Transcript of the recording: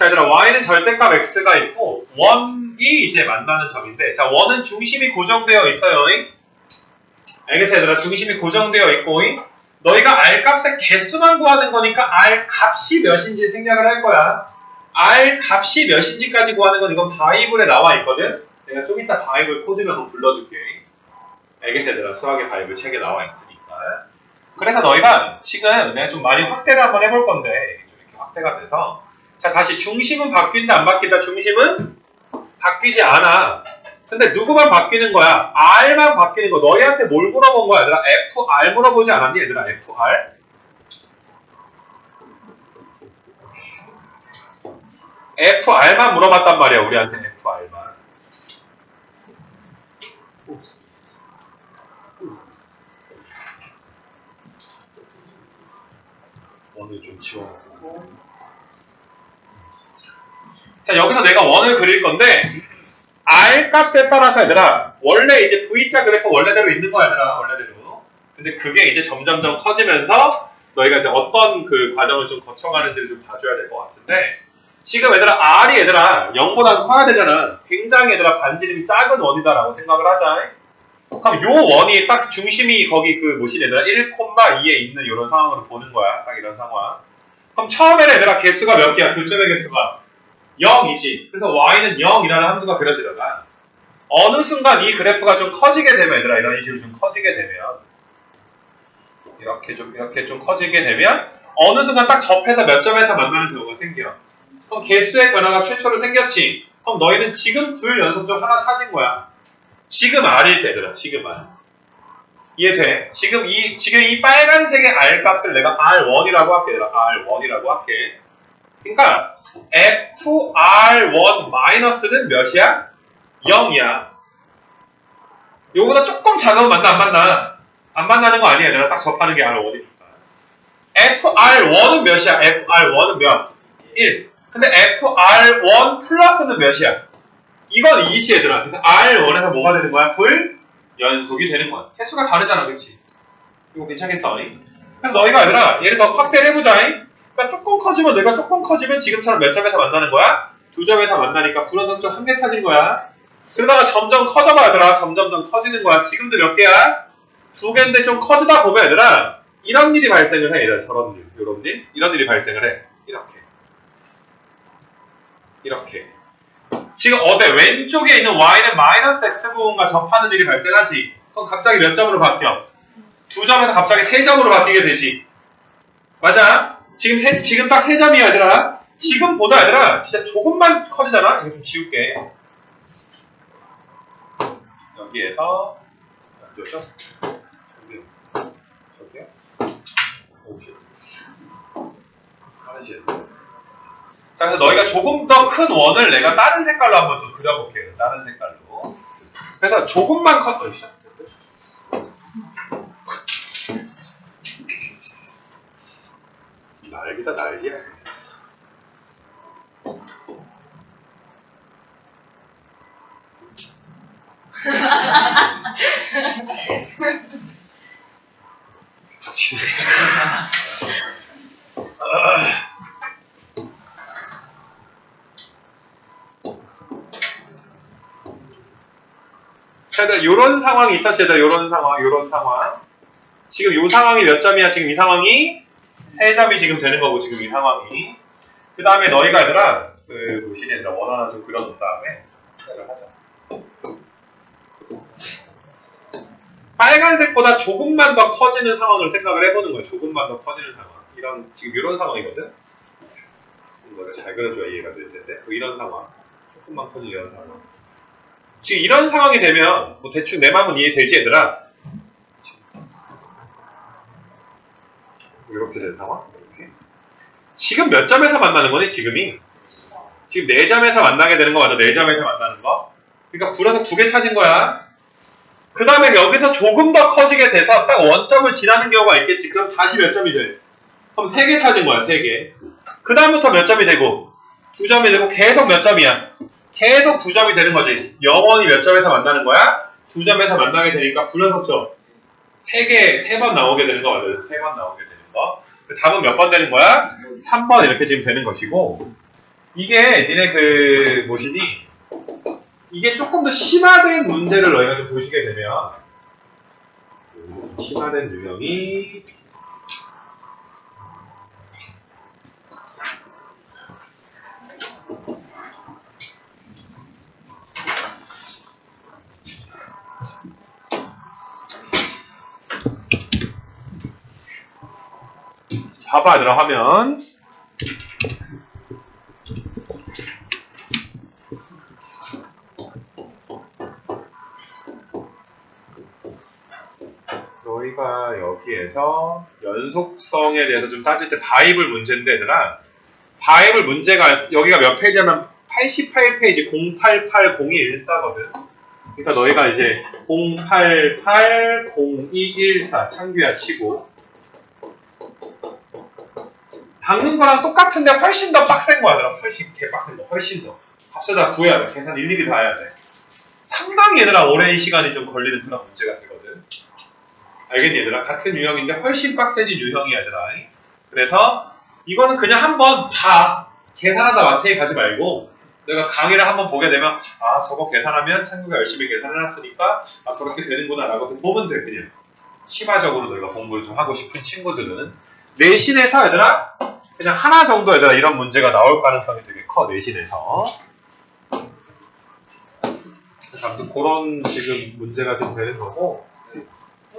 자, 얘들아, y는 절대값 x가 있고, 1이 이제 만나는 점인데, 자, 1은 중심이 고정되어 있어요. 잉? 알겠어, 얘들아? 중심이 고정되어 있고, 잉? 너희가 r 값의 개수만 구하는 거니까 r 값이 몇인지 생각을 할 거야. r 값이 몇인지까지 구하는 건 이건 바이블에 나와 있거든? 내가 좀 이따 바이블 코드를 한번 불러줄게. 알겠어, 얘들아? 수학의 바이블 책에 나와 있으니까. 그래서 너희가 지금 내가 좀 많이 확대를 한번 해볼 건데, 좀 이렇게 확대가 돼서, 자, 다시 중심은 바뀐다, 안 바뀐다? 중심은 바뀌지 않아. 근데 누구만 바뀌는 거야? R만 바뀌는 거. 너희한테 뭘 물어본 거야, 얘들아? FR 물어보지 않았니, 얘들아? FR? FR만 물어봤단 말이야, 우리한테 FR만. 원을 좀 지워놓고. 자, 여기서 내가 원을 그릴 건데, R 값에 따라서 얘들아, 원래 이제 V자 그래프 원래대로 있는 거야, 얘들아, 원래대로. 근데 그게 이제 점점점 커지면서 너희가 이제 어떤 그 과정을 좀 거쳐가는지를 좀 봐줘야 될 것 같은데, 지금 얘들아, R이 얘들아, 0보다 커야 되잖아. 굉장히 얘들아, 반지름이 작은 원이다라고 생각을 하자. 그럼 요 원이 딱 중심이 거기 그 뭐시 얘들아, 1,2에 있는 이런 상황으로 보는 거야. 딱 이런 상황. 그럼 처음에는 얘들아, 개수가 몇 개야? 교점의 개수가. 0이지. 그래서 y는 0이라는 함수가 그려지다가 어느 순간 이 그래프가 좀 커지게 되면 얘들아 이런 식으로 좀 커지게 되면 이렇게 좀 이렇게 좀 커지게 되면 어느 순간 딱 접해서 몇 점에서 만나는 경우가 생겨. 그럼 개수의 변화가 최초로 생겼지. 그럼 너희는 지금 둘 연속 중 하나 찾은 거야. 지금 R일 때 얘들아 지금 R. 이해돼? 지금 이 지금 이 빨간색의 R 값을 내가 R1이라고 할게 얘들아 R1이라고 할게. 그러니까 FR1 마이너스는 몇이야? 0이야. 요거보다 조금 작으면 만나 안 만나? 안 만나는 거 아니야. 얘들아 딱 접하는 게 R1이니까. FR1은 몇이야? FR1은 몇? 1. 근데 FR1 플러스는 몇이야? 이건 2지 얘들아. 그래서 R1에서 뭐가 되는 거야? 불 연속이 되는 거야. 횟수가 다르잖아. 그치? 이거 괜찮겠어? 그래서 너희가 얘들아 얘를 더 확대를 해보자. 그러니까 조금 커지면 내가 조금 커지면 지금처럼 몇 점에서 만나는 거야? 두 점에서 만나니까 불연속점 한 개 찾은 거야. 그러다가 점점 커져봐 얘들아. 점점점 커지는 거야. 지금도 몇 개야? 두 개인데 좀 커지다 보면 얘들아 이런 일이 발생을 해. 얘들아 저런 일, 이런 일, 이런 일이 발생을 해. 이렇게. 이렇게. 지금 어때? 왼쪽에 있는 y는 마이너스 x 부분과 접하는 일이 발생하지. 그럼 갑자기 몇 점으로 바뀌어? 두 점에서 갑자기 세 점으로 바뀌게 되지. 맞아? 지금 세, 지금 딱 세 점이야, 얘들아. 지금보다 얘들아, 진짜 조금만 커지잖아? 이거 좀 지울게. 여기에서, 여기죠? 저기요. 저기요? 오케이. 하나씩. 자, 그래서 너희가 조금 더 큰 원을 내가 다른 색깔로 한번 좀 그려볼게요. 다른 색깔로. 그래서 조금만 커, 어이씨. 확실히. 아. 자, 이런 상황이 있었지, 이런 상황, 이런 상황. 지금 이 상황이 몇 점이야? 지금 이 상황이 세 점이 지금 되는 거고, 지금 이 상황이. 그 다음에 너희가 얘들아, 그, 뭐시니 얘들아, 원 하나 좀 그려놓은 다음에, 시작을 하자. 빨간색보다 조금만 더 커지는 상황을 생각을 해보는 거야. 조금만 더 커지는 상황. 이런, 지금 이런 상황이거든? 이거를 잘 그려줘야 이해가 될 텐데. 뭐 이런 상황. 조금만 커지는 이런 상황. 지금 이런 상황이 되면 뭐 대충 내 마음은 이해되지 얘들아 이렇게 된 상황? 이렇게. 지금 몇 점에서 만나는 거니 지금이? 지금 네 점에서 만나게 되는 거 맞아? 네 점에서 만나는 거? 그러니까 불어서 두 개 찾은 거야. 그 다음에 여기서 조금 더 커지게 돼서 딱 원점을 지나는 경우가 있겠지. 그럼 다시 몇 점이 돼? 그럼 세 개 찾은 거야 세 개 그 다음부터 몇 점이 되고? 두 점이 되고 계속 몇 점이야? 계속 두 점이 되는 거지. 영원히 몇 점에서 만나는 거야? 두 점에서 만나게 되니까 불연속점. 세 개, 세 번 나오게 되는 거 맞아요? 세 번 나오게 되는 거. 답은 몇 번 되는 거야? 3번 이렇게 지금 되는 것이고 이게 니네 그 뭐시니 이게 조금 더 심화된 문제를 너희가 좀 보시게 되면 음, 심화된 유형이 얘들아 화면. 너희가 여기에서 연속성에 대해서 좀 따질 때 바이블 문제인데 얘들아. 바이블 문제가 여기가 몇 페이지냐면 88페이지 0880214거든. 그러니까 너희가 이제 0880214 창규야 치고 박는 거랑 똑같은데 훨씬 더 빡센 거야 얘들아 훨씬 개 빡센 거 훨씬 더 값에다 구해야 돼 계산 일일이 다 해야 돼 상당히 얘들아 오랜 시간이 좀 걸리는 그런 문제가 되거든 알겠니 얘들아? 같은 유형인데 훨씬 빡세진 유형이야 얘들아. 그래서 이거는 그냥 한번 봐. 계산하다 마트에 가지 말고 내가 강의를 한번 보게 되면 아 저거 계산하면 창구가 열심히 계산해놨으니까 아 저렇게 되는구나 라고 보면 돼 그냥. 심화적으로 너희가 공부를 좀 하고 싶은 친구들은 내신에서 얘들아 그냥 하나 정도 얘들아 이런 문제가 나올 가능성이 되게 커 내신에서. 아무튼 그런 지금 문제가 좀 되는 거고